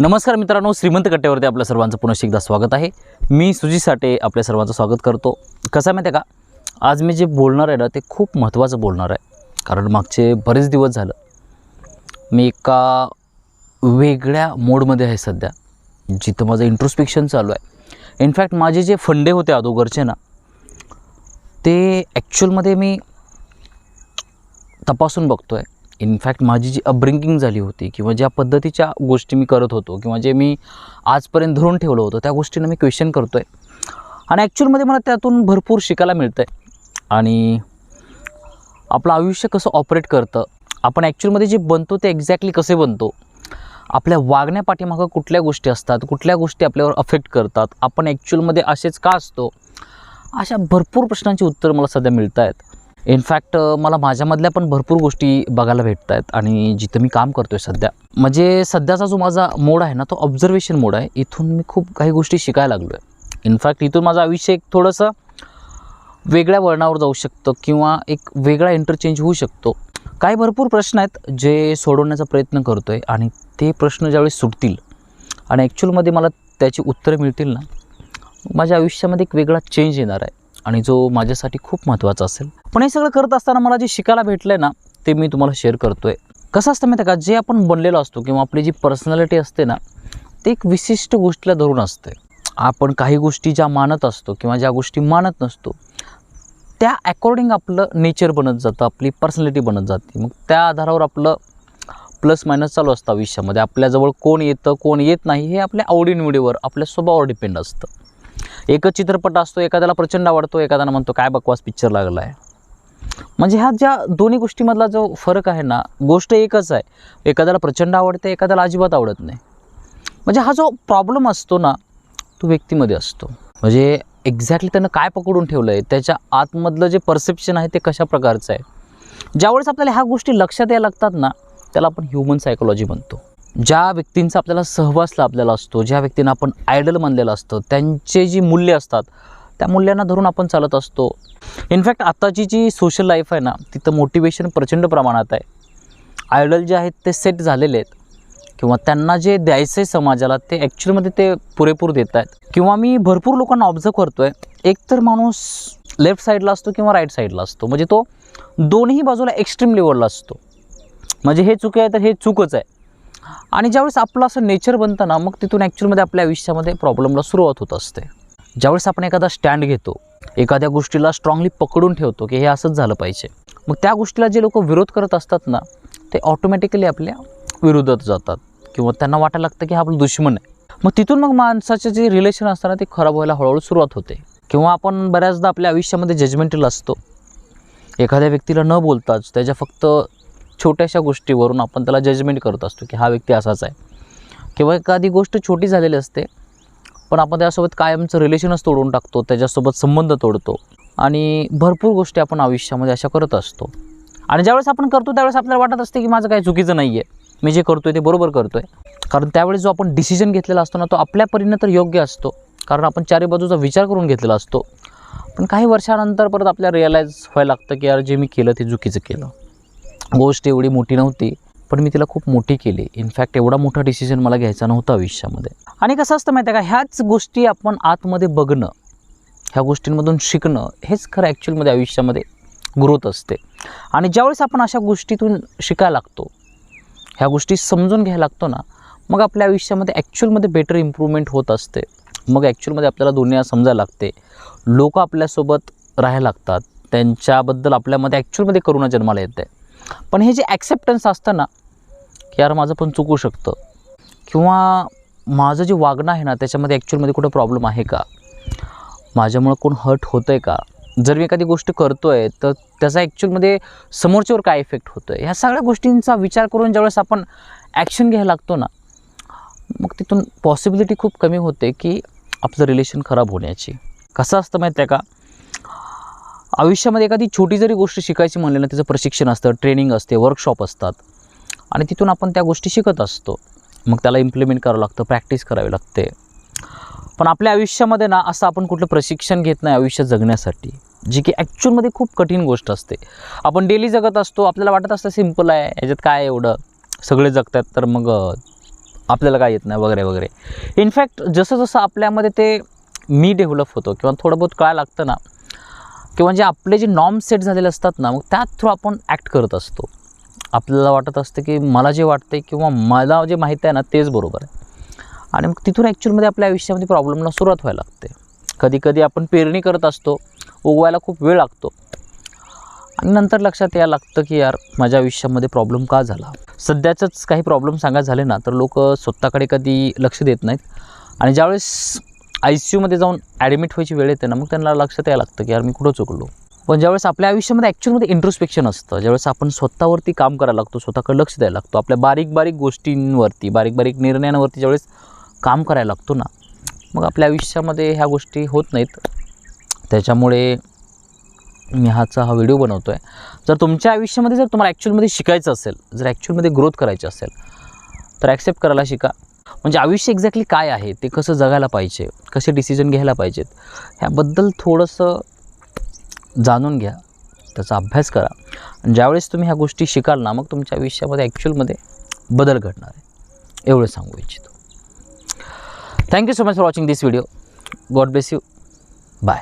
नमस्कार मित्रांनो श्रीमंत कट्ट्यावरती आपल्या सर्वांचं पुन्हा एकदा स्वागत आहे. मी सुजी साठे आपल्या सर्वांचं स्वागत करतो. कसं आहे माहिती आहे का? आज मी जे बोलणार आहे ना ते खूप महत्त्वाचं बोलणार आहे. कारण मागचे बरेच दिवस झालं मी एका वेगळ्या मोडमध्ये आहे सध्या जिथं माझं इंट्रोस्पेक्शन चालू आहे. इनफॅक्ट माझे जे फंडे होते अगोदरचे ना ते ॲक्च्युअलमध्ये मी तपासून बघतो आहे इनफॅक्ट माझी जी अपब्रिंकिंग झाली होती किंवा ज्या पद्धतीच्या गोष्टी मी करत होतो किंवा जे मी आजपर्यंत धरून ठेवलं होतं त्या गोष्टींना मी क्वेश्चन करतो आहे आणि ॲक्च्युअलमध्ये मला त्यातून भरपूर शिकायला मिळतं आहे आणि आपलं आयुष्य कसं ऑपरेट करतं आपण ॲक्च्युअलमध्ये जे बनतो ते एक्झॅक्टली कसे बनतो आपल्या वागण्या पाठीमागं कुठल्या गोष्टी असतात कुठल्या गोष्टी आपल्यावर अफेक्ट करतात आपण ॲक्च्युअलमध्ये असेच का असतो अशा भरपूर प्रश्नांची उत्तरं मला सध्या मिळत आहेत इनफॅक्ट मला माझ्यामधल्या पण भरपूर गोष्टी बघायला भेटत आहेत आणि जिथं मी काम करतो आहे सध्या. म्हणजे सध्याचा जो माझा मोड आहे ना तो ऑब्झर्वेशन मोड आहे. इथून मी खूप काही गोष्टी शिकायला लागलो आहे इनफॅक्ट इथून माझं आयुष्य एक थोडंसं वेगळ्या वळणावर जाऊ शकतं किंवा एक वेगळा इंटरचेंज होऊ शकतो. काही भरपूर प्रश्न आहेत जे सोडवण्याचा प्रयत्न करतो आहे आणि ते प्रश्न ज्यावेळेस सुटतील आणि ॲक्च्युअलमध्ये मला त्याची उत्तरं मिळतील ना माझ्या आयुष्यामध्ये एक वेगळा चेंज येणार आहे. आणि जो माझ्यासाठी खूप महत्त्वाचा असेल. पण हे सगळं करत असताना मला जे शिकायला भेटलं आहे ना ते मी तुम्हाला शेअर करतो आहे कसं असतं माहिती आहे का? जे आपण बनलेलो असतो किंवा आपली जी पर्सनॅलिटी असते ना ते एक विशिष्ट गोष्टीला धरून असते. आपण काही गोष्टी ज्या मानत असतो किंवा ज्या गोष्टी मानत नसतो त्या अकॉर्डिंग आपलं नेचर बनत जातं आपली पर्सनॅलिटी बनत जाते. मग त्या आधारावर आपलं प्लस मायनस चालू असतं आयुष्यामध्ये. आपल्याजवळ कोण येतं कोण येत नाही हे आपल्या आवडीनिवडीवर आपल्या स्वभावावर डिपेंड असतं. एकच चित्रपट असतो एखाद्याला प्रचंड आवडतो एखाद्याला म्हणतो काय बकवास पिक्चर लागला आहे म्हणजे ह्या ज्या दोन्ही गोष्टीमधला जो फरक आहे ना गोष्ट एकच आहे. एखाद्याला प्रचंड आवडते एखाद्याला अजिबात आवडत नाही. म्हणजे हा जो प्रॉब्लेम असतो ना तो व्यक्तीमध्ये असतो. म्हणजे एक्झॅक्टली त्यानं काय पकडून ठेवलं आहे त्याच्या आतमधलं जे परसेप्शन आहे ते कशा प्रकारचं आहे? ज्यावेळेस आपल्याला ह्या गोष्टी लक्षात यायला लागतात ना त्याला आपण ह्युमन सायकोलॉजी म्हणतो. ज्या व्यक्तींचा आपल्याला सहवास लाभलेला असतो ज्या व्यक्तींना आपण आयडल मानलेलं असतं त्यांचे जी मूल्य असतात त्या मूल्यांना धरून आपण चालत असतो. इनफॅक्ट आत्ताची जी सोशल लाईफ आहे ना तिथं मोटिवेशन प्रचंड प्रमाणात आहे. आयडल जे आहेत ते सेट झालेले आहेत. किंवा त्यांना जे द्यायचं आहे समाजाला ते ॲक्च्युअलमध्ये ते पुरेपूर देत आहेत. किंवा मी भरपूर लोकांना ऑब्झर्व करतो आहे एकतर माणूस लेफ्ट साईडला असतो किंवा राईट साईडला असतो. म्हणजे तो दोन्ही बाजूला एक्स्ट्रीम लेवलला असतो. म्हणजे हे चूक आहे तर हे चुकच आहे. आणि ज्यावेळेस आपलं असं नेचर बनतं ना मग तिथून ॲक्च्युअलमध्ये आपल्या आयुष्यामध्ये प्रॉब्लेमला सुरुवात होत असते. ज्यावेळेस आपण एखादा स्टँड घेतो एखाद्या गोष्टीला स्ट्रॉंगली पकडून ठेवतो की हे असंच झालं पाहिजे मग त्या गोष्टीला जे लोक विरोध करत असतात ना ते ऑटोमॅटिकली आपल्या विरोधात जातात किंवा त्यांना वाटायला लागतं की हा आपला दुश्मन आहे. मग तिथून मग माणसाचे जे रिलेशन असतं ना ते खराब व्हायला हळूहळू सुरुवात होते. किंवा आपण बऱ्याचदा आपल्या आयुष्यामध्ये जजमेंटल असतो. एखाद्या व्यक्तीला न बोलताच त्याच्या फक्त छोट्याशा गोष्टीवरून आपण त्याला जजमेंट करत असतो की हा व्यक्ती असाच आहे. किंवा एखादी गोष्ट छोटी झालेली असते पण आपण त्यासोबत कायमचं रिलेशनच तोडून टाकतो त्याच्यासोबत संबंध तोडतो आणि भरपूर गोष्टी आपण आयुष्यामध्ये अशा करत असतो. आणि ज्यावेळेस आपण करतो त्यावेळेस आपल्याला वाटत असते की माझं काही चुकीचं नाही आहे मी जे करतो आहे ते बरोबर करतो आहे कारण त्यावेळेस जो आपण डिसिजन घेतलेला असतो ना तो आपल्या परीनं तर योग्य असतो. कारण आपण चारी बाजूचा विचार करून घेतलेला असतो. पण काही वर्षानंतर परत आपल्याला रिअलाईज व्हायला लागतं की यार जे मी केलं ते चुकीचं केलं. गोष्ट एवढी मोठी नव्हती पण मी तिला खूप मोठी केली. इनफॅक्ट एवढा मोठा डिसिजन मला घ्यायचा नव्हता आयुष्यामध्ये. आणि कसं असतं माहिती आहे का ह्याच गोष्टी आपण आतमध्ये बघणं ह्या गोष्टींमधून शिकणं हेच खरं ॲक्च्युअलमध्ये आयुष्यामध्ये ग्रोथ असते. आणि ज्यावेळेस आपण अशा गोष्टीतून शिकायला लागतो ह्या गोष्टी समजून घ्यायला लागतो ना मग आपल्या आयुष्यामध्ये ॲक्च्युअलमध्ये बेटर इम्प्रूव्हमेंट होत असते. मग ॲक्च्युअलमध्ये आपल्याला दुनिया समजायला लागते. लोक आपल्यासोबत राहायला लागतात. त्यांच्याबद्दल आपल्यामध्ये ॲक्च्युअलमध्ये करुणा जन्माला येते. पण हे जे ॲक्सेप्टन्स असतं ना की यार माझं पण चुकू शकतं. किंवा माझं जे वागणं आहे ना त्याच्यामध्ये ॲक्च्युअलमध्ये कुठं प्रॉब्लेम आहे का? माझ्यामुळं कोण हर्ट होतं आहे का? जर मी एखादी गोष्ट करतो आहे तर त्याचा ॲक्च्युअलमध्ये समोरच्यावर काय इफेक्ट होतो आहे ह्या सगळ्या गोष्टींचा विचार करून ज्यावेळेस आपण ॲक्शन घ्यायला लागतो ना मग तिथून पॉसिबिलिटी खूप कमी होते की आपलं रिलेशन खराब होण्याची. कसं असतं माहिती आहे का? आयुष्यामध्ये एखादी छोटी जरी गोष्ट शिकायची म्हणली ना त्याचं प्रशिक्षण असतं ट्रेनिंग असते वर्कशॉप असतात. आणि तिथून आपण त्या गोष्टी शिकत असतो. मग त्याला इम्प्लिमेंट करावं लागतं प्रॅक्टिस करावी लागते. पण आपल्या आयुष्यामध्ये ना असं आपण कुठलं प्रशिक्षण घेत नाही आयुष्य जगण्यासाठी. जी की ॲक्च्युअलमध्ये खूप कठीण गोष्ट असते. आपण डेली जगत असतो आपल्याला वाटत असतं सिंपल आहे याच्यात काय एवढं? सगळे जगतात तर मग आपल्याला काय येत नाही वगैरे वगैरे. इनफॅक्ट जसं जसं आपल्यामध्ये ते मी डेव्हलप होतो किंवा थोडं बहुत काय लागतं ना किंवा जे आपले जे नॉर्म सेट झालेले असतात ना मग त्या थ्रू आपण ॲक्ट करत असतो. आपल्याला वाटत असतं की मला जे वाटतं किंवा मला जे माहीत आहे ना तेच बरोबर आहे. आणि मग तिथून ॲक्च्युअलमध्ये आपल्या आयुष्यामध्ये प्रॉब्लेमला सुरुवात व्हायला लागते. कधी कधी आपण पेरणी करत असतो उगवायला खूप वेळ लागतो. आणि नंतर लक्षात यायला लागतं की यार माझ्या आयुष्यामध्ये प्रॉब्लेम का झाला? सध्याचंच काही प्रॉब्लेम सांगायचं झाले ना तर लोक स्वतःकडे कधी लक्ष देत नाहीत. आणि ज्यावेळेस आय सी यूमध्ये जाऊन ॲडमिट व्हायची वेळ येते ना मग त्यांना लक्षात यायला लागतं की यार मी कुठं चुकलो. पण ज्यावेळेस आपल्या आयुष्यामध्ये ॲक्च्युअलमध्ये इंट्रोस्पेक्शन असतं ज्यावेळेस आपण स्वतःवरती काम करायला लागतो स्वतःकडे लक्ष द्यायला लागतो आपल्या बारीक बारीक गोष्टींवरती बारीक बारीक निर्णयांवरती ज्यावेळेस काम करायला लागतो ना मग आपल्या आयुष्यामध्ये ह्या गोष्टी होत नाहीत. त्याच्यामुळे मी हाचा हा व्हिडिओ बनवतो आहे जर तुमच्या आयुष्यामध्ये जर तुम्हाला ॲक्च्युअलमध्ये शिकायचं असेल जर ॲक्च्युअलमध्ये ग्रोथ करायची असेल तर ॲक्सेप्ट करायला शिका. म्हणजे आयुष्य एक्झॅक्टली काय आहे? ते कसं जगायला पाहिजे? कसे डिसिजन घ्यायला पाहिजेत? ह्याबद्दल थोडंसं जाणून घ्या. त्याचा अभ्यास करा. आणि ज्यावेळेस तुम्ही ह्या गोष्टी शिकाल ना मग तुमच्या आयुष्यामध्ये ॲक्च्युअलमध्ये बदल घडणार आहे. एवढं सांगू इच्छितो. Thank you so much for watching this video God bless you bye